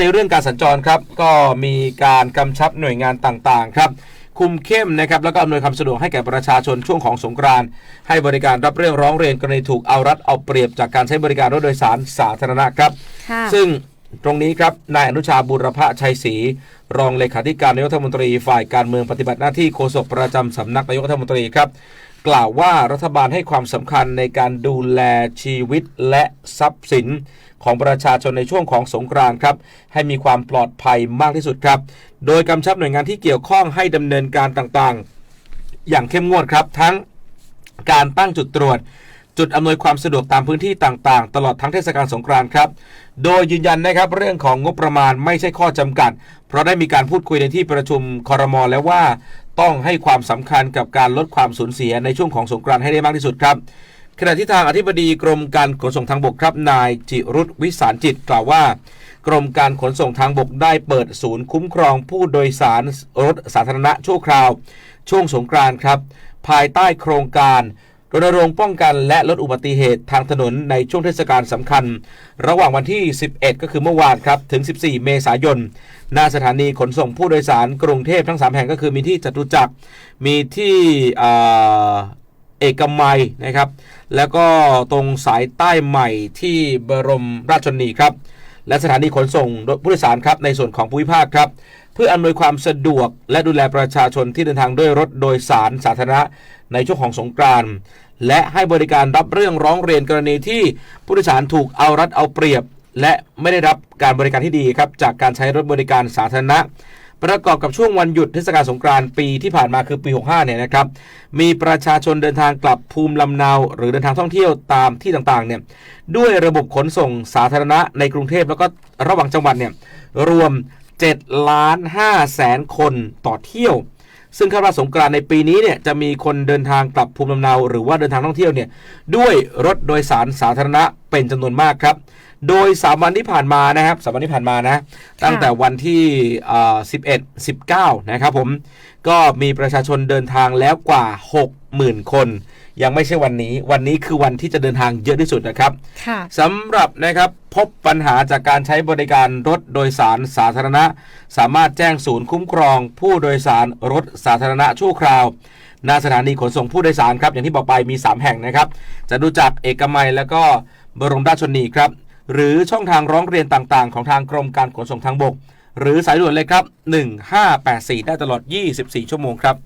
ในเรื่องการสัญจรครับ ก็มีการกำชับหน่วยงานต่างๆครับคุมเข้มนะครับแล้วก็อำนวยความสะดวกให้แก่ประชาชนช่วงของสงกรานต์ให้บริการรับเรื่องร้องเรียนกรณีถูกเอารัดเอาเปรียบจากการใช้บริการรถโดยสารสาธารณะครับค่ะซึ่งตรงนี้ครับนายอนุชาบุรพชัยศรีรองเลขาธิการนายกรัฐมนตรีฝ่ายการเมืองปฏิบัติหน้าที่โฆษกประจำสำนักนายกรัฐมนตรีครับ กล่าวว่ารัฐบาลให้ความสำคัญในการดูแลชีวิตและทรัพย์สิน ของประชาชนในช่วงของสงกรานต์ครับ ให้มีความปลอดภัยมากที่สุดครับ โดยกำชับหน่วยงานที่เกี่ยวข้องให้ดำเนินการต่างๆ อย่างเข้มงวดครับ ทั้งการตั้งจุดตรวจ จุดอำนวยความสะดวกตามพื้นที่ต่างๆ ตลอดทั้งเทศกาลสงกรานต์ครับ โดยยืนยันนะครับเรื่องของงบประมาณไม่ใช่ข้อจำกัด เพราะได้มีการพูดคุยในที่ประชุมคอรมอแล้วว่า ต้องให้ความสำคัญกับการลดความสูญเสียในช่วงของสงกรานต์ให้ได้มากที่สุดครับขณะที่ทางอธิบดีกรมการขนส่งทางบกครับนายจิรุธวิสารจิตกล่าวว่า กรมการขนส่งทางบกได้เปิดศูนย์คุ้มครองผู้โดยสารรถสาธารณะชั่วคราว ช่วงสงกรานต์ครับ ภายใต้โครงการ รณรงค์ป้องกันและลดอุบัติเหตุทางถนนในช่วงเทศกาลสำคัญ ระหว่างวันที่ 11 ก็คือเมื่อวานครับ ถึง 14 เมษายน หน้าสถานีขนส่งผู้โดยสารกรุงเทพทั้ง 3 แห่งก็คือมีที่จตุจักร มีที่เอกมัยนะครับ แล้วก็ตรงสายใต้ใหม่ที่บรมราชชนนีครับ และสถานีขนส่งผู้โดยสารครับในส่วนของภูมิภาคครับ พื่ออำนวยความสะดวก และดูแลประชาชนที่เดินทางด้วยรถโดยสารสาธารณะในช่วงของสงกรานต์และให้บริการรับเรื่องร้องเรียนกรณีที่ผู้โดยสารถูกเอารัดเอาเปรียบ และไม่ได้รับการบริการที่ดีครับจากการใช้รถบริการสาธารณะ ประกอบกับช่วงวันหยุดเทศกาลสงกรานต์ปีที่ผ่านมาคือปี 65 เนี่ยนะครับ มีประชาชนเดินทางกลับภูมิลำเนา หรือเดินทางท่องเที่ยวตามที่ต่างๆเนี่ยด้วยระบบขนส่งสาธารณะในกรุงเทพแล้วก็ระหว่างจังหวัดเนี่ยรวม 7 ล้าน5แสนคนต่อเที่ยว ซึ่งคาดว่าสงกรานต์ในปีนี้เนี่ยจะมีคนเดินทางกลับภูมิลำเนาหรือว่าเดินทางท่องเที่ยวเนี่ยด้วยรถโดยสารสาธารณะเป็นจำนวนมากครับ โดย 3 วันที่ผ่านมานะครับสามวันที่ผ่านมานะ ตั้งแต่วันที่เอ่อ11 19 นะครับผม ก็มีประชาชนเดินทางแล้วกว่า 60,000 คน ยังไม่ใช่วันนี้ วันนี้คือวันที่จะเดินทางเยอะที่สุดนะครับค่ะสำหรับนะครับพบปัญหาจากการใช้บริการรถโดยสารสาธารณะ สามารถแจ้งศูนย์คุ้มครอง ผู้โดยสารรถสาธารณะชั่วคราวหน้าสถานีขนส่งผู้โดยสารครับอย่างที่บอกไปมี 3 แห่งนะครับจะดูจากเอกมัยแล้วก็บรมราชชนนีครับหรือช่องทางร้องเรียนต่างๆ ของทางกรมการขนส่งทางบก หรือสายด่วนเลยครับ 1584 ได้ตลอด 24 ชั่วโมงครับ